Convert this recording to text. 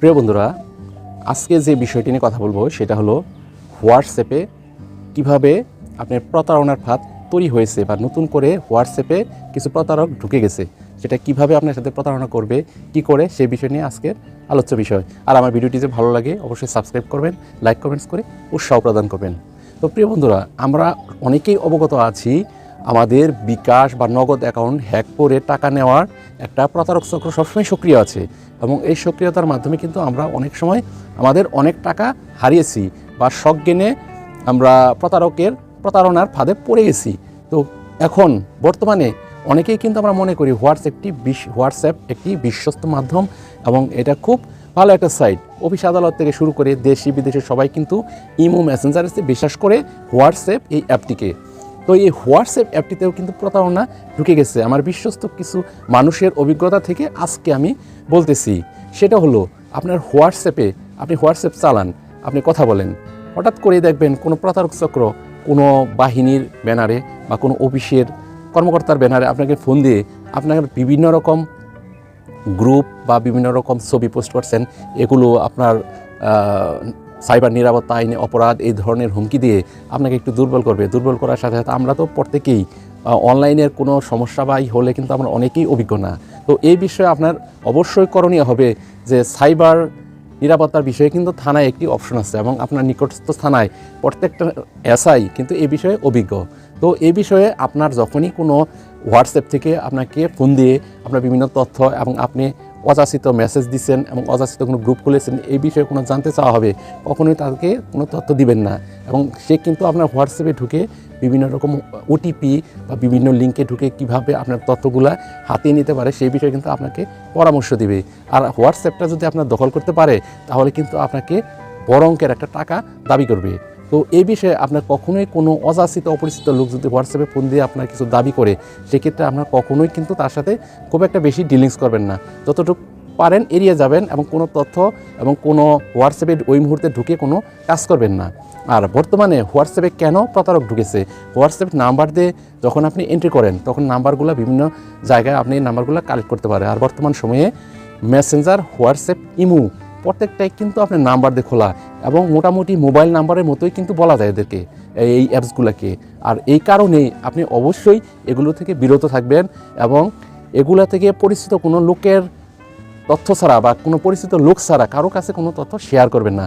প্রিয় বন্ধুরা, আজকে যে বিষয়টি নিয়ে কথা বলব সেটা হলো হোয়াটসঅ্যাপে কীভাবে আপনার প্রতারণার ফাঁদ তৈরি হয়েছে বা নতুন করে হোয়াটসঅ্যাপে কিছু প্রতারক ঢুকে গেছে, সেটা কীভাবে আপনার সাথে প্রতারণা করবে, কি করে, সে বিষয় নিয়ে আজকের আলোচ্য বিষয়। আর আমার ভিডিওটি যে ভালো লাগে, অবশ্যই সাবস্ক্রাইব করবেন, লাইক কমেন্টস করে উৎসাহ প্রদান করবেন। তো প্রিয় বন্ধুরা, আমরা অনেকেই অবগত আছি, আমাদের বিকাশ বা নগদ অ্যাকাউন্ট হ্যাক করে টাকা নেওয়ার একটা প্রতারক চক্র সবসময় সক্রিয় আছে। এবং এই সক্রিয়তার মাধ্যমে কিন্তু আমরা অনেক সময় আমাদের অনেক টাকা হারিয়েছি বা সজ্ঞানে আমরা প্রতারকের, প্রতারণার ফাঁদে পড়ে গেছি। তো এখন বর্তমানে অনেকেই কিন্তু আমরা মনে করি হোয়াটসঅ্যাপ একটি বিশ- হোয়াটসঅ্যাপ একটি বিশ্বস্ত মাধ্যম এবং এটা খুব ভালো একটা সাইট। অফিস আদালত থেকে শুরু করে দেশি বিদেশে সবাই কিন্তু ইমো মেসেঞ্জারে বিশ্বাস করে হোয়াটসঅ্যাপ এই অ্যাপটিকে। তো এই হোয়াটসঅ্যাপ অ্যাপটিতেও কিন্তু প্রতারণা ঢুকে গেছে। আমার বিশ্বস্ত কিছু মানুষের অভিজ্ঞতা থেকে আজকে আমি বলতেছি। সেটা হলো, আপনার হোয়াটসঅ্যাপে আপনি হোয়াটসঅ্যাপ চালান, আপনি কথা বলেন। হঠাৎ করে দেখবেন কোনো প্রতারক চক্র কোনো বাহিনীর ব্যানারে বা কোনো অফিসের কর্মকর্তার ব্যানারে আপনাকে ফোন দিয়ে আপনার বিভিন্ন রকম গ্রুপ বা বিভিন্ন রকম ছবি পোস্ট করছেন। এগুলো আপনার সাইবার নিরাপত্তা আইনে অপরাধ এই ধরনের হুমকি দিয়ে আপনাকে একটু দুর্বল করবে। দুর্বল করার সাথে সাথে আমরা তো প্রত্যেকেই অনলাইনের কোনো সমস্যা বা হলে কিন্তু আমরা অনেকেই অভিজ্ঞ না। তো এই বিষয়ে আপনার অবশ্যই করণীয় হবে যে সাইবার নিরাপত্তার বিষয়ে কিন্তু থানায় একটি অপশন আছে এবং আপনার নিকটস্থ থানায় প্রত্যেকটা এসআই কিন্তু এই বিষয়ে অভিজ্ঞ। তো এই বিষয়ে আপনার যখনই কোনো হোয়াটসঅ্যাপ থেকে আপনাকে ফোন দিয়ে আপনার বিভিন্ন তথ্য এবং আপনি অযাচিত মেসেজ দিচ্ছেন এবং অযাচিত কোনো গ্রুপ খুলেছেন, এই বিষয়ে কোনো জানতে চাওয়া হবে, কখনোই তাকে কোনো তথ্য দিবেন না। এবং সে কিন্তু আপনার হোয়াটসঅ্যাপে ঢুকে বিভিন্ন রকম ওটিপি বা বিভিন্ন লিঙ্কে ঢুকে কীভাবে আপনার তথ্যগুলা হাতিয়ে নিতে পারে, সেই বিষয়ে কিন্তু আপনাকে পরামর্শ দিবে। আর হোয়াটসঅ্যাপটা যদি আপনার দখল করতে পারে, তাহলে কিন্তু আপনাকে বড় অঙ্কের একটা টাকা দাবি করবে। তো এই বিষয়ে আপনার কখনোই কোনো অযাচিত, অপরিচিত লোক যদি হোয়াটসঅ্যাপে ফোন দিয়ে আপনার কিছু দাবি করে, সেক্ষেত্রে আপনার কখনোই কিন্তু তার সাথে খুব একটা বেশি ডিলিংস করবেন না। যতটুকু পারেন এড়িয়ে যাবেন এবং কোনো তথ্য এবং কোনো হোয়াটসঅ্যাপে ওই মুহূর্তে ঢুকে কোনো কাজ করবেন না। আর বর্তমানে হোয়াটসঅ্যাপে কেন প্রতারক ঢুকেছে? হোয়াটসঅ্যাপ নাম্বার দিয়ে যখন আপনি এন্ট্রি করেন, তখন নাম্বারগুলো বিভিন্ন জায়গায় আপনি এই নাম্বারগুলো কালেক্ট করতে পারে আর বর্তমান সময়ে মেসেঞ্জার হোয়াটসঅ্যাপ, ইমু প্রত্যেকটাই কিন্তু আপনার নাম্বার দিয়ে খোলা। এবং মোটামুটি মোবাইল নাম্বারের মতোই কিন্তু বলা যায় এদেরকে, এই অ্যাপসগুলোকে। আর এই কারণে আপনি অবশ্যই এগুলো থেকে বিরত থাকবেন এবং এগুলো থেকে পরিচিত কোনো লোকের তথ্য ছাড়া বা কোনো পরিচিত লোক ছাড়া কারও কাছে কোনো তথ্য শেয়ার করবেন না।